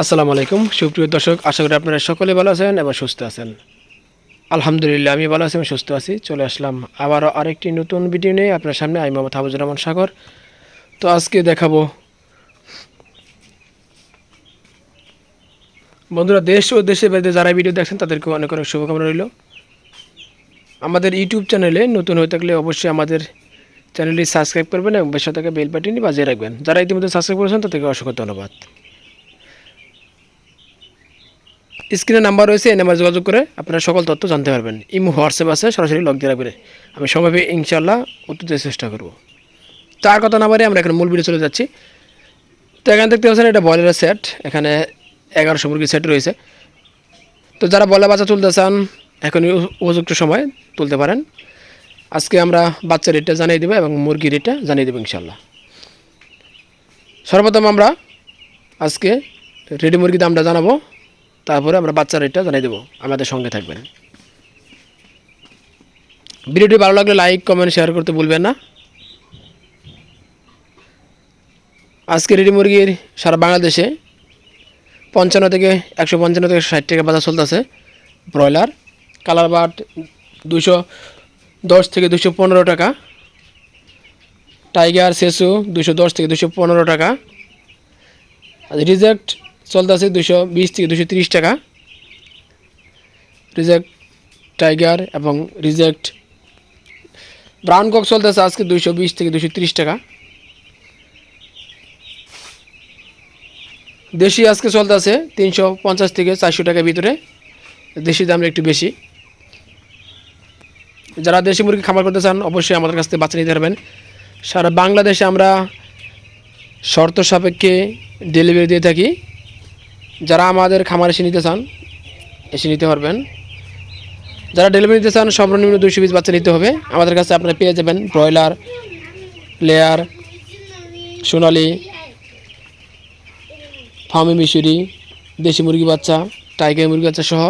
আসসালামু আলাইকুম। সুপ্রিয় দর্শক, আশা করি আপনারা সকলে ভালো আছেন এবং সুস্থ আছেন। আলহামদুলিল্লাহ আমি ভালো আছি এবং সুস্থ আছি। চলে আসলাম আবারও আরেকটি নতুন ভিডিও নিয়ে আপনার সামনে। আমি মোহাম্মদ হাফিজুর রহমান সাগর। তো আজকে দেখাবো, বন্ধুরা, দেশ ও দেশের বাইরে যারা ভিডিও দেখছেন তাদেরকে অনেক অনেক শুভকামনা রইল। আমাদের ইউটিউব চ্যানেলে নতুন হয়ে থাকলে অবশ্যই আমাদের চ্যানেলটি সাবস্ক্রাইব করবেন এবং বেশ থেকে বেল বাটনটি বাজিয়ে রাখবেন। যারা ইতিমধ্যে সাবস্ক্রাইব করেছেন, তাদেরকে অসংখ্য ধন্যবাদ। স্ক্রিনে নাম্বার রয়েছে, এই নাম্বার যোগাযোগ করে আপনারা সকল তথ্য জানতে পারবেন। ইমো, হোয়াটসঅ্যাপ আছে, সরাসরি লগ দিয়ে রাখবেন আমি সময় ইনশাল্লাহ উত্তর দেওয়ার চেষ্টা করব। তার কথা না বারে আমরা এখন মূল ভিডিও চলে যাচ্ছি। তো এখানে দেখতে পাচ্ছেন, এটা বয়লারের সেট এখানে এগারোশো মুরগির সেট রয়েছে। তো যারা বয়লার বাচ্চা তুলতে চান, এখনই উপযুক্ত সময় তুলতে পারেন। আজকে আমরা বাচ্চার রেটটা জানিয়ে দেবো এবং মুরগির রেটটা জানিয়ে দেবো ইনশাল্লাহ সর্বপ্রথম আমরা আজকে রেডি মুরগির দামটা জানাব, তারপরে আমরা বাচ্চার রেটটা জানিয়ে দেবো। আমাদের সঙ্গে থাকবেন। ভিডিওটি ভালো লাগলে লাইক কমেন্ট শেয়ার করতে ভুলবেন না। আজকে রেডি মুরগির সারা বাংলাদেশে পঞ্চান্ন থেকে একশো পঞ্চান্ন থেকে ষাট টাকা বাজার চলতেছে। ব্রয়লার, কালার বাট দুশো দশ থেকে দুশো পনেরো টাকা। টাইগার সেসু দুশো দশ থেকে দুশো পনেরো টাকা। রিজেক্ট চলতেছে দুশো বিশ থেকে দুশো তিরিশ টাকা। রিজেক্ট টাইগার এবং রিজেক্ট ব্রাউন কক চলতেছে আজকে দুশো বিশ থেকে দুশো তিরিশ টাকা। দেশি আজকে চলতেছে তিনশো পঞ্চাশ থেকে চারশো টাকার ভিতরে। দেশি দামটা একটু বেশি। যারা দেশি মুরগি খামার করতে চান, অবশ্যই আমাদের কাছ থেকে বাচ্চা নিতে পারবেন। সারা বাংলাদেশে আমরা শর্ত সাপেক্ষে ডেলিভারি দিয়ে থাকি। যারা আমাদের খামার এসে নিতে চান, এসে নিতে পারবেন। যারা ডেলিভারি নিতে চান, সর্বনিম্ন দুশো পিস বাচ্চা নিতে হবে। আমাদের কাছে আপনারা পেয়ে যাবেন ব্রয়লার লেয়ার সোনালি ফার্মি মিশরি, দেশি মুরগি বাচ্চা টাইগার মুরগি বাচ্চা সহ,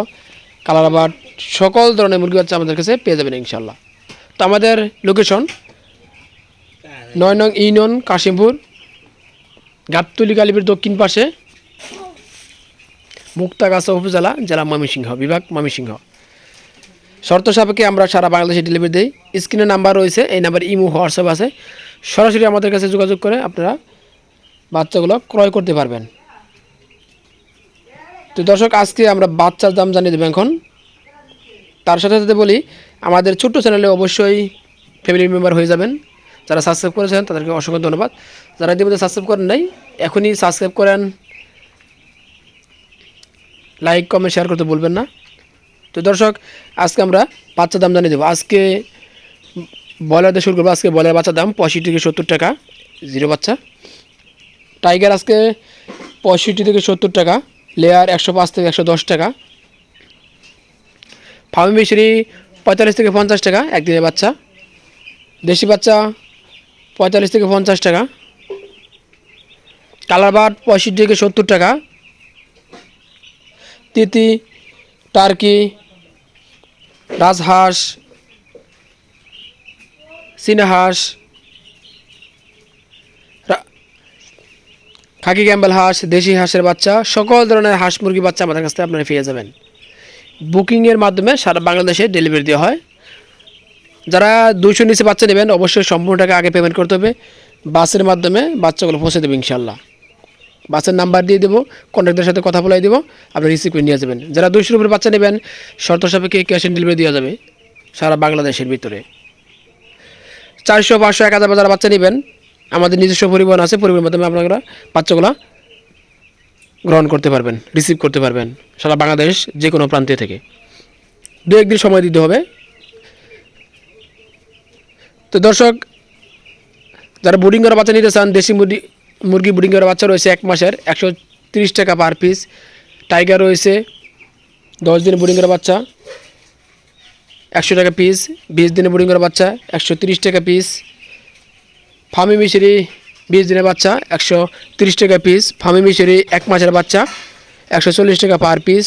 কালারাবাট সকল ধরনের মুরগি বাচ্চা আমাদের কাছে পেয়ে যাবেন ইনশাল্লাহ তো আমাদের লোকেশন নয় নং ইউনিয়ন, কাশিমপুর, গাবতলি গালিবের দক্ষিণ পাশে, মুক্তাগাছা উপজেলা, জেলা ময়মনসিংহ, বিভাগ ময়মনসিংহ। শর্ত সাপেক্ষে আমরা সারা বাংলাদেশে ডেলিভারি দিই। স্ক্রিনে নাম্বার রয়েছে, এই নাম্বার ইমো, হোয়াটসঅ্যাপ আছে। সরাসরি আমাদের কাছে যোগাযোগ করে আপনারা বাচ্চাগুলো ক্রয় করতে পারবেন। তো দর্শক, আজকে আমরা বাচ্চার দাম জানিয়ে দেবো এখন। তার সাথে সাথে বলি, আমাদের ছোট্ট চ্যানেলে অবশ্যই ফ্যামিলি মেম্বার হয়ে যাবেন। যারা সাবস্ক্রাইব করেছেন, তাদেরকে অসংখ্য ধন্যবাদ। যারা ইতিমধ্যে সাবস্ক্রাইব করেন নাই, এখনই সাবস্ক্রাইব করেন। লাইক কমেন্ট শেয়ার করতে বলবেন না। তো দর্শক, আজকে আমরা বাচ্চার দাম জানিয়ে দেবো। আজকে ব্রয়লার দিয়ে শুরু করব। আজকে ব্রয়লার বাচ্চার দাম পঁয়ষট্টি থেকে সত্তর টাকা। জিরো বাচ্চা। টাইগার আজকে পঁয়ষট্টি থেকে সত্তর টাকা। লেয়ার একশো পাঁচ থেকে একশো দশ টাকা। ফার্মি মিশরি পঁয়তাল্লিশ থেকে পঞ্চাশ টাকা একদিনের বাচ্চা। দেশি বাচ্চা পঁয়তাল্লিশ থেকে পঞ্চাশ টাকা। কালার বাট পঁয়ষট্টি থেকে সত্তর টাকা। তিতি, টার্কি, রাজহাঁস চীনাহাঁস রা- খাকি ক্যাম্বেল হাঁস, দেশি হাঁসের বাচ্চা, সকল ধরনের হাঁস মুরগি বাচ্চা আমাদের কাছ থেকে আপনারা পেয়ে যাবেন। বুকিংয়ের মাধ্যমে সারা বাংলাদেশে ডেলিভারি দেওয়া হয়। যারা দুইশো নিচে বাচ্চা নেবেন, অবশ্যই সম্পূর্ণ টাকা আগে পেমেন্ট করতে হবে। বাসের মাধ্যমে বাচ্চাগুলো পৌঁছে দেবে ইনশাল্লাহ বাসের নাম্বার দিয়ে দেবো কন্ট্রাক্টের সাথে কথা বলাই দেবো, আপনি রিসিভ করে নিয়ে যাবেন। যারা দুইশোর উপরে বাচ্চা নেবেন, শর্ত সাপেক্ষে ক্যাশ অন ডেলিভারি দেওয়া যাবে সারা বাংলাদেশের ভিতরে। চারশো পাঁচশো এক হাজার যারা বাচ্চা নেবেন, আমাদের নিজস্ব পরিবহন আছে, পরিবহনের মাধ্যমে আপনারা বাচ্চাগুলো গ্রহণ করতে পারবেন রিসিভ করতে পারবেন। সারা বাংলাদেশ যে কোনো প্রান্তে থেকে। দু একদিন সময় দিতে হবে। তো দর্শক, যারা বোর্ডিং করা বাচ্চা নিতে চান, দেশি মুরগি মুরগি বোর্ডিং করা বাচ্চা রয়েছে এক মাসের, একশো টাকা পার পিস টাইগার রয়েছে, দশ দিনে বোর্ডিং করা বাচ্চা। একশো টাকা পিস বিশ দিনে বোর্ডিং করা বাচ্চা, একশো টাকা পিস ফার্মি মিশরি বিশ দিনের বাচ্চা, একশো তিরিশ টাকা পিস ফার্মি মিশরি এক মাসের বাচ্চা, একশো চল্লিশ টাকা পার পিস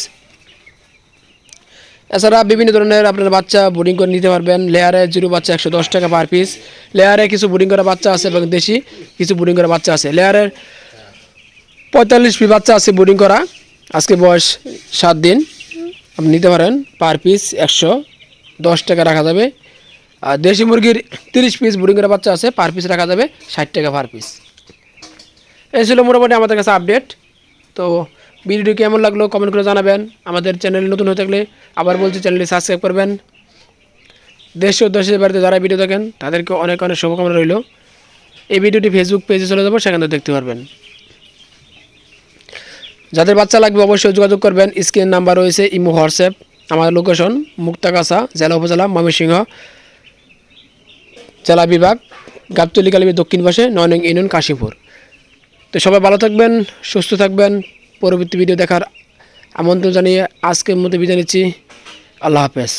এছাড়া বিভিন্ন ধরনের আপনার বাচ্চা বোর্ডিং করে নিতে পারবেন। লেয়ারে জিরো বাচ্চা একশো দশ টাকা পার পিস লেয়ারে কিছু বোর্ডিং করা বাচ্চা আছে এবং দেশি কিছু বোর্ডিং করা বাচ্চা আছে। লেয়ারের পঁয়তাল্লিশ পিস বাচ্চা আছে বোর্ডিং করা। আজকে বয়স সাত দিন। আপনি নিতে পারেন। পার পিস একশো দশ টাকা রাখা যাবে। আর দেশি মুরগির তিরিশ পিস করা বাচ্চা আছে পার পিস রাখা যাবে ষাট টাকা পার পিস এই ছিল মোটামুটি আমাদের কাছে আপডেট তো ভিডিওটি কেমন লাগল কমেন্ট করে জানাবেন। আমাদের চ্যানেল নতুন হয়ে থাকলে আবার বলছি চ্যানেলটি সাবস্ক্রাইব করবেন। দেশ ও দেশের বাড়িতে যারা ভিডিও দেখেন, তাদেরকে অনেক অনেক শুভকামনা রইল। এই ভিডিওটি ফেসবুক পেজে চলে যাব, সেখান থেকে দেখতে পারবেন। যাদের বাচ্চা লাগবে অবশ্যই যোগাযোগ করবেন। স্ক্রিন নাম্বার রয়েছে, ইমো, হোয়াটসঅ্যাপ। আমার লোকেশন মুক্তাগাছা, জেলা উপজেলা, ময়মনসিংহ। জেলা বিভাগ, গাবতলি কালিবি দক্ষিণ পাশে, নয়নং ইউনিয়ন কাশীপুর। তো সবাই ভালো থাকবেন, সুস্থ থাকবেন। পরবর্তী ভিডিও দেখার আমন্ত্রণ জানিয়ে আজকের মধ্যে বিদায় নিচ্ছি। আল্লাহ হাফেজ।